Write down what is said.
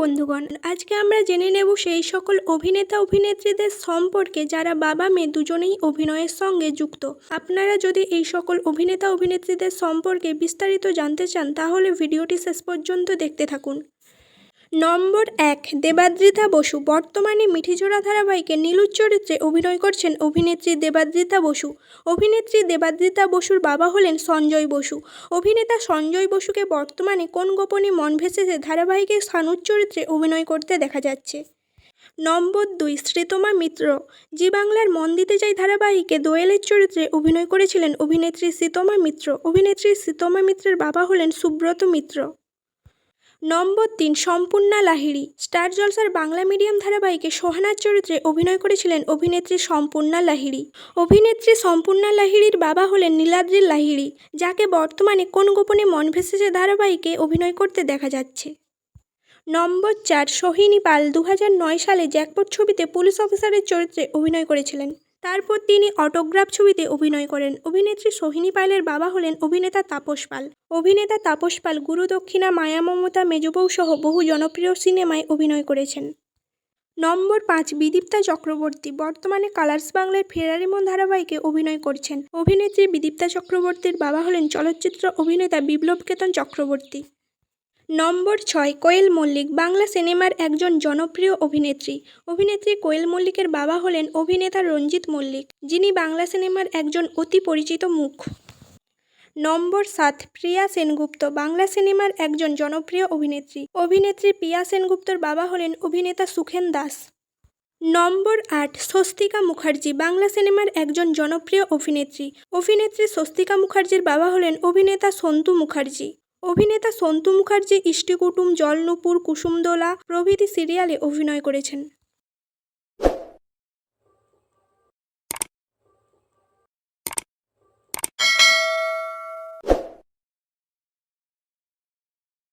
বন্ধুগণ, আজকে আমরা জেনে নেব সেই সকল অভিনেতা অভিনেত্রীদের সম্পর্কে যারা বাবা মেয়ে দুজনেই অভিনয়ের সঙ্গে যুক্ত। আপনারা যদি এই সকল অভিনেতা অভিনেত্রীদের সম্পর্কে বিস্তারিত জানতে চান, তাহলে ভিডিওটি শেষ পর্যন্ত দেখতে থাকুন। নম্বর এক, দেবাদ্রিতা বসু। বর্তমানে মিঠিজোড়া ধারাবাহিকে নীলুর চরিত্রে অভিনয় করছেন অভিনেত্রী দেবাদ্রিতা বসু। অভিনেত্রী দেবাদ্রিতা বসুর বাবা হলেন সঞ্জয় বসু। অভিনেতা সঞ্জয় বসুকে বর্তমানে কোন গোপনে মন ভেসেছে ধারাবাহিকে সানুর চরিত্রে অভিনয় করতে দেখা যাচ্ছে। নম্বর দুই, শ্রীতমা মিত্র। জি বাংলার মন দিতে চাই ধারাবাহিকে দোয়েলের চরিত্রে অভিনয় করেছিলেন অভিনেত্রী শ্রীতমা মিত্র। অভিনেত্রী শ্রীতমা মিত্রের বাবা হলেন সুব্রত মিত্র। নম্বর তিন, সম্পূর্ণা লাহিড়ী। স্টার জলসার বাংলা মিডিয়াম ধারাবাহিকে সোহানার চরিত্রে অভিনয় করেছিলেন অভিনেত্রী সম্পূর্ণা লাহিড়ী। অভিনেত্রী সম্পূর্ণা লাহিড়ীর বাবা হলেন নীলাদ্রি লাহিড়ী, যাকে বর্তমানে কোন গোপনে মন ভেসেছে ধারাবাহিকে অভিনয় করতে দেখা যাচ্ছে। নম্বর চার, সোহিনী পাল দু সালে জ্যাকপট ছবিতে পুলিশ অফিসারের চরিত্রে অভিনয় করেছিলেন। তারপর তিনি অটোগ্রাফ ছবিতে অভিনয় করেন। অভিনেত্রী সোহিনী পালের বাবা হলেন অভিনেতা তাপস পাল। অভিনেতা তাপস পাল গুরু দক্ষিণা মায়া মমতা মেজবউ সহ বহু জনপ্রিয় সিনেমায় অভিনয় করেছেন। নম্বর পাঁচ, বিদীপ্তা চক্রবর্তী। বর্তমানে কালার্স বাংলার ফেরারি মন ধারাবাহিকে অভিনয় করছেন। অভিনেত্রী বিদীপ্তা চক্রবর্তীর বাবা হলেন চলচ্চিত্র অভিনেতা বিপ্লব কেতন চক্রবর্তী। নম্বর ছয়, কোয়েল মল্লিক, বাংলা সিনেমার একজন জনপ্রিয় অভিনেত্রী। অভিনেত্রী কোয়েল মল্লিকের বাবা হলেন অভিনেতা রঞ্জিত মল্লিক, যিনি বাংলা সিনেমার একজন অতি পরিচিত মুখ। নম্বর সাত, প্রিয়া সেনগুপ্ত, বাংলা সিনেমার একজন জনপ্রিয় অভিনেত্রী। অভিনেত্রী প্রিয়া সেনগুপ্তর বাবা হলেন অভিনেতা সুখেন দাস। নম্বর আট, স্বস্তিকা মুখার্জি, বাংলা সিনেমার একজন জনপ্রিয় অভিনেত্রী। অভিনেত্রী স্বস্তিকা মুখার্জির বাবা হলেন অভিনেতা সন্তু মুখার্জি। অভিনেতা সন্তু মুখার্জি ইষ্টিকুটুম কুসুম কুসুমদোলা প্রভৃতি সিরিয়ালে অভিনয় করেছেন।